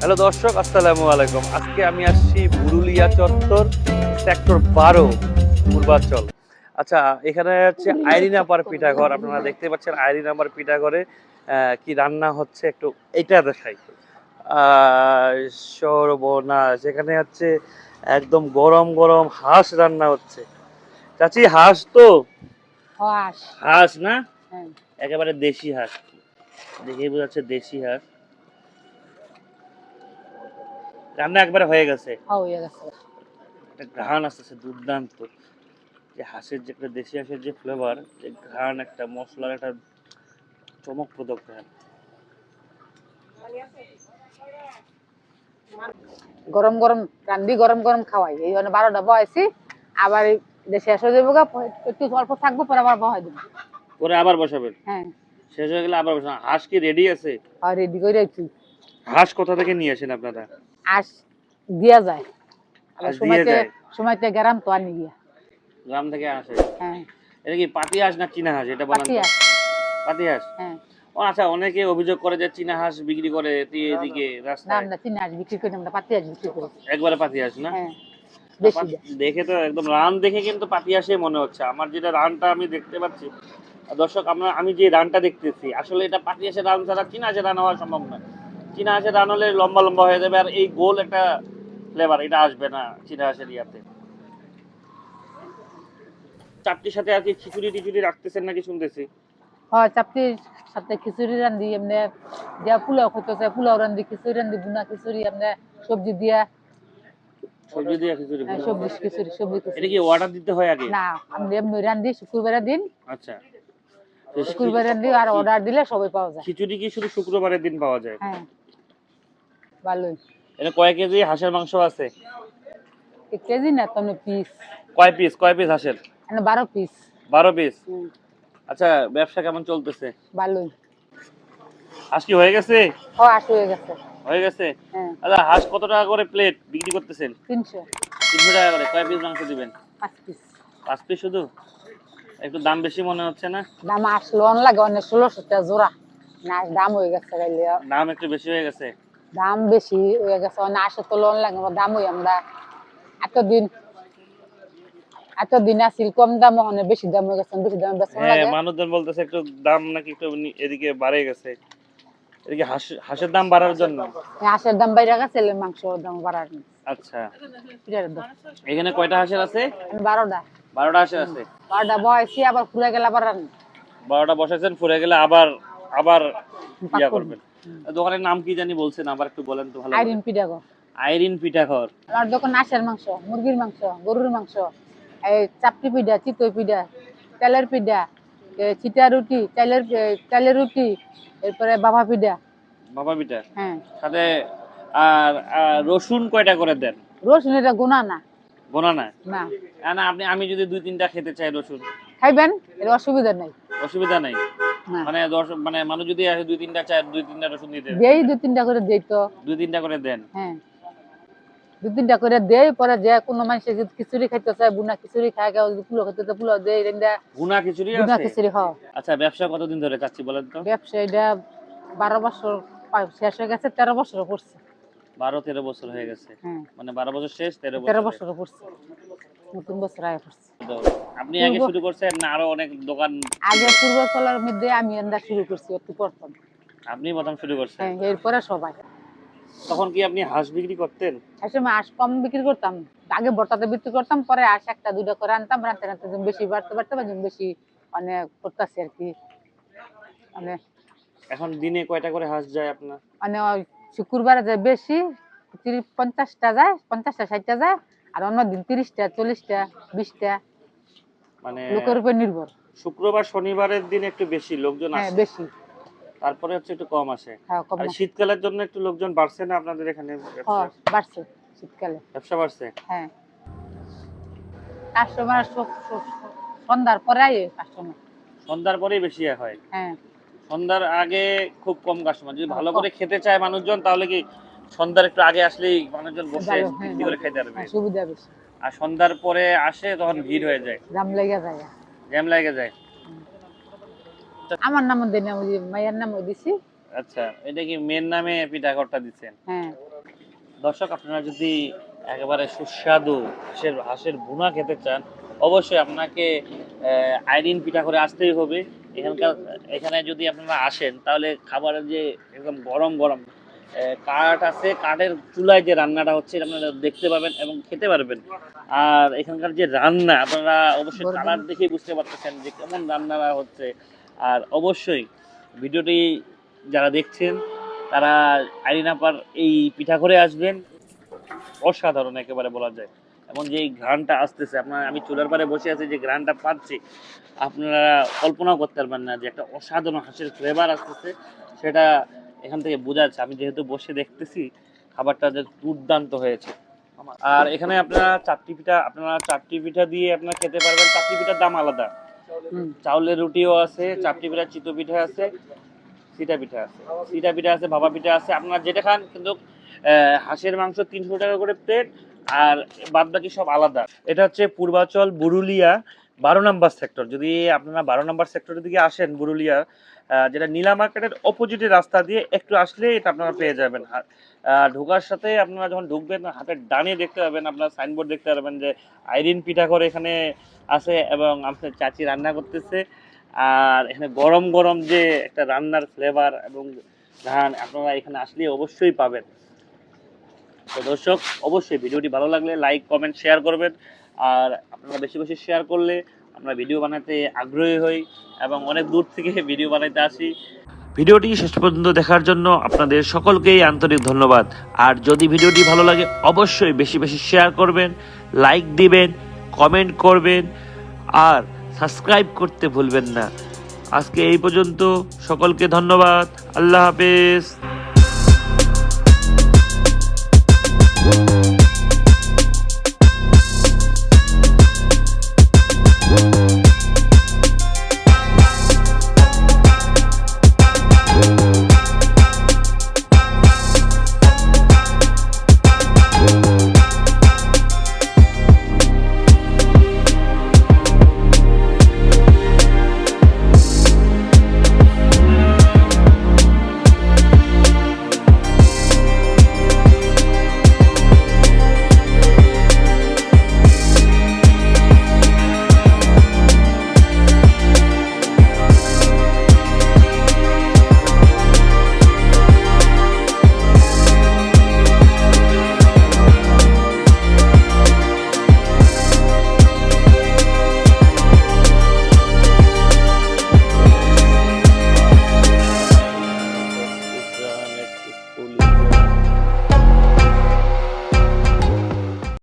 Hello দর্শক আসসালামু আলাইকুম। আজকে আমি আসছি পুরুলিয়া চত্বর সেক্টর বারো পূর্বাঞ্চল আচ্ছা এখানে হচ্ছে আইরিনাপার পিঠাঘর। আপনারা দেখতে পাচ্ছেন আইরিনাপার পিঠাঘরে কি রান্না হচ্ছে একটু এটা দেখাই। আহ, সর্বনাশ। এখানে হচ্ছে একদম গরম গরম হাঁস রান্না হচ্ছে। চাচি হাঁস তো? হাঁস। হাঁস না? হ্যাঁ। একেবারে দেশি হাঁস। দেখে বোঝা যাচ্ছে দেশি হাঁস। রান্না একবারে হয়ে গেছে। হয়ে একটা ঘ্রাণ আসতেছে দুর্দান্ত। যে হাঁসের যে একটা দেশি হাঁসের যে ফ্লেভার যে ঘ্রাণ একটা মশলার একটা চমকপ্রদ ঘ্রাণ। গরম গরম রান্দি গরম গরম খাওয়াই। এই জন্য বারোটা বয়সি আবার শেষ হয়ে যাব গা, একটু অল্প থাকব পরে আবার বহাই দেবো। পরে আবার বসাবেন? হ্যাঁ। শেষ হয়ে গেলে আবার বসাবেন। হাঁস কি রেডি আছে? আর রেডি করে রাখছি হাঁস কোথা থেকে নিয়ে আসেন আপনারা? দিয়া যায়। আবার সময়তে সময়তে গেরাম তো আনি গিয়া গ্রাম থেকে আসে। হ্যাঁ। এটা কি পাতি হাঁস না চীনা হাঁস এটা বলেন পাতি হাঁস। হ্যাঁ। ও আচ্ছা অনেকে অভিযোগ করে যে চীনা হাঁস বিক্রি করে এদিকে না আমরা চিনি আস বিক্রি করি আমরা পাতি আস বিক্রি করি। একবারে পাতি হাঁস না? হ্যাঁ। দেখে তো একদম রান দেখে কিন্তু পাতি আসে মনে হচ্ছে। আমার যেটা রানটা আমি দেখতে পাচ্ছি দর্শক আমরা আমি যে রানটা দেখতেছি আসলে এটা পাতি আসে রান ছাড়া চীনা হাঁসের রান হওয়া সম্ভব না চীনা হাঁসের রান হলে লম্বা লম্বা হয়ে যাবে আর এই গোল একটা ফ্লেভার এটা আসবে না চীনা হাঁসের ইয়াতে। চারটির সাথে আর কি খিচুড়ি টিচুড়ি রাখতেছেন নাকি শুনতেছি? হয় চাপটির সাথে খিচুড়ি রান্ধি এমনি পোলাও পোলাও রান্ধি খিচুড়ি রান্ধি বুনা খিচুড়ি এমনি সবজি দিয়া। সবজি দিয়ে খিচুড়ি হ্যাঁ, সবজি খিচুড়ি। সবজি এটা কি অর্ডার দিতে হয় আগে? না আমি এমনি রান্ধি শুক্রবারের দিন। আচ্ছা। তো শুক্রবারের দিন আর অর্ডার দিলে সবাই পাওয়া যায়। খিচুড়ি কি শুধু শুক্রবারের দিন পাওয়া যায়? হ্যাঁ। ভালোই। এটা কয় কেজি হাঁসের মাংস আছে? কেজি না তুমি পিস কয় পিস কয় পিস হাঁসের? মানে বারো পিস বারো পিস আচ্ছা ব্যবসা কেমন চলতেছে? ভালোই। হাঁস কি হয়ে গেছে? ও আশ হয়ে গেছে। হয়ে গেছে? হ্যাঁ। আচ্ছা হাঁস কত টাকা করে প্লেট বিক্রি করতেছেন? তিনশো। তিনশো টাকা করে। কয় পিস মাংস দিবেন? পাঁচ পিস পাঁচ পিস শুধু? একটু দাম বেশি মনে হচ্ছে না? দাম আসলো অন লাগে অনেক ষোলোশো টাকা জোড়া। না দাম হয়ে গেছে দাম একটু বেশি হয়ে গেছে। দাম বেশি হয়ে গেছে অনেক আসে তো লোন লাগে দাম হই আমরা এতদিন এতদিন আসিল কম দাম বেশি দাম হয়ে গেছে বেশি দাম বেতন হ্যাঁ লাগে। মানুষজন বলতেছে একটু দাম নাকি একটু এদিকে বাড়ে গেছে। এদিকে হাঁস হাঁসের দাম বাড়ার জন্য। হাঁসের দাম বাইরে গেছে মাংস দাম বাড়ার আচ্ছা। এখানে কয়টা হাঁসের আছে? বারোটা। বারোটা হাঁসের আছে? বারোটা বয়সী আবার ফুলে গেলে আবার বারোটা বসাইছেন ফুরে গেলে আবার আবার ইয়া করবেন। দোকানের নাম কি জানি বলছেন আবার একটু বলেন তো ভালো আইরিন পিঠা গো আইরিন পিঠাঘর। আমার দোকান হাঁসের মাংস মুরগির মাংস গরুর মাংস এই চাপটি পিঠা চিতই পিঠা তেলের পিঠা চিটা রুটি এ, চাইলের রুটি এরপরে বাবা পিঠা। বাবা পিঠা? হ্যাঁ। সাথে আর রসুন কয়টা করে দেন? রসুন এটা গুণা না। গোনা না না আপনি আমি যদি দুই তিনটা খেতে চাই রসুন। খাইবেন এর অসুবিধা নাই। অসুবিধা নাই। মানে দশ মানে মানুষ যদি আসে দুই তিনটা চায় দুই তিনটা রসুন দিতে দেই দু তিনটা করে দেই তো। দুই তিনটা করে দেন। হ্যাঁ। দু তিনটা করে দেই পরে যে কোনো মানুষ যদি খিচুড়ি খাইতে চায় বুনা খিচুড়ি খায় কেউ যদি পুলো খাইতে চায় পুলো দেই রেন্দা। গুনা খিচুড়ি বুনা আছে? খিচুড়ি খাও আচ্ছা ব্যবসা কতদিন ধরে চাচ্ছি বলেন তো? ব্যবসা এটা বারো বছর শেষ হয়ে গেছে তেরো বছর পড়ছে বারো তেরো বছর হয়ে গেছে। হ্যাঁ। মানে বারো বছর শেষ তেরো তেরো বছর বছর পড়ছে নতুন বছর আগে পড়ছে তো আপনি আগে শুরু করছেন না আরও অনেক দোকান? আগে পূর্ব চলার মধ্যে আমি এন্দা শুরু করছি একটু প্রথম। আপনি প্রথম শুরু করছেন। হ্যাঁ এরপরে সবাই। তখন কি আপনি হাঁস বিক্রি করতেন? সময় আঁশ কম বিক্রি করতাম। আগে বর্তাতে বিক্রি করতাম পরে আঁশ একটা দুইটা করে আনতাম রানতে রানতে যেন বেশি বাড়তে বাড়তে বা বেশি মানে করতেছি আর কি। মানে এখন দিনে কয়টা করে হাঁস যায় আপনার? মানে শুক্রবারে যায় বেশি পঞ্চাশটা যায় পঞ্চাশটা ষাটটা যায় আর অন্য দিন তিরিশটা চল্লিশটা বিশটা। মানে লোকের উপর নির্ভর। শুক্রবার শনিবারের দিন একটু বেশি লোকজন হ্যাঁ আসে। বেশি। তারপরে হচ্ছে একটু কম আসে। হ্যাঁ আর শীতকালের জন্য একটু লোকজন বাড়ছে না আপনাদের এখানে? হ্যাঁ বাড়ছে শীতকালে। ব্যবসা বাড়ছে? হ্যাঁ। কাস্টমার সন্ধ্যার পরে আয় কাস্টমার সন্ধ্যার পরেই বেশি হয়। হ্যাঁ। সন্ধ্যার আগে খুব কম কাস্টমার যদি ভালো করে খেতে চায় মানুষজন তাহলে কি সন্ধ্যার একটু আগে আসলেই মানুষজন বসে হ্যাঁ, বিক্রি করে খেতে পারবে? সুবিধা বেশি। আর সন্ধ্যার পরে আসে তখন ভিড় হয়ে যায়। দাম লেগে যায়। জ্যাম লাগে যায়। আমার নাম দেন আমি মায়ের নামও দিছি। আচ্ছা এটা কি মেয়ের নামে পিঠাঘরটা দিচ্ছেন? হ্যাঁ। দর্শক আপনারা যদি একেবারে সুস্বাদু হাঁসের হাঁসের ভুনা খেতে চান অবশ্যই আপনাকে আইরিন পিঠা করে আসতেই হবে। এখানকার এখানে যদি আপনারা আসেন তাহলে খাবারের যে একদম গরম গরম কাঠ আছে কাঠের চুলায় যে রান্নাটা হচ্ছে আপনারা দেখতে পাবেন এবং খেতে পারবেন। আর এখানকার যে রান্না আপনারা অবশ্যই। কালার দেখেই বুঝতে পারতেছেন যে কেমন রান্নাটা হচ্ছে। আর অবশ্যই ভিডিওটি যারা দেখছেন তারা আইরিনাপার এই পিঠা করে আসবেন। অসাধারণ একেবারে বলা যায়। এবং যে এই ঘ্রাণটা আসতেছে আপনার আমি চুলার পারে বসে আছি যে ঘ্রাণটা পাচ্ছি আপনারা কল্পনাও করতে পারবেন না যে একটা অসাধারণ হাঁসের ফ্লেভার আসতেছে। সেটা এখান থেকে বোঝা যাচ্ছে আমি যেহেতু বসে দেখতেছি খাবারটা যে দুর্দান্ত হয়েছে। আর এখানে আপনারা চারটি পিঠা আপনারা চারটি পিঠা দিয়ে আপনারা খেতে পারবেন চারটি পিঠার দাম আলাদা। চাউলের রুটিও আছে চারটি পিঠা চিতো পিঠা আছে সিটা পিঠা আছে। সিটা পিঠা আছে ভাপা পিঠা আছে আপনারা যেটা খান কিন্তু আহ, হাঁসের মাংস তিনশো টাকা করে প্লেট আর বাদ বাকি সব আলাদা। এটা হচ্ছে পূর্বাচল বুরুলিয়া বারো নাম্বার সেক্টর যদি আপনারা বারো নাম্বার সেক্টরের দিকে আসেন বুরুলিয়া যেটা নীলা মার্কেটের অপোজিটে রাস্তা দিয়ে একটু আসলে এটা আপনারা পেয়ে যাবেন। ঢোকার সাথে আপনারা যখন ঢুকবেন, হাতের ডানে দেখতে পাবেন, আপনারা সাইনবোর্ড দেখতে পাবেন যে আইরিন পিঠাঘর এখানে আছে এবং আপনার চাচি রান্না করতেছে। আর এখানে গরম গরম যে একটা রান্নার ফ্লেভার এবং ধান আপনারা এখানে আসলে অবশ্যই পাবেন। তো দর্শক, অবশ্যই ভিডিওটি ভালো লাগলে লাইক কমেন্ট শেয়ার করবেন। আর আপনারা বেশি বেশি শেয়ার করলে আমরা ভিডিও বানাতে আগ্রহী হই এবং অনেক দূর থেকে ভিডিও বানাইতে আসি। ভিডিওটি শেষ পর্যন্ত দেখার জন্য আপনাদের সকলকেই আন্তরিক ধন্যবাদ। আর যদি ভিডিওটি ভালো লাগে, অবশ্যই বেশি বেশি শেয়ার করবেন লাইক দিবেন কমেন্ট করবেন, আর সাবস্ক্রাইব করতে ভুলবেন না। আজকে এই পর্যন্ত, সকলকে ধন্যবাদ। আল্লাহ হাফেজ।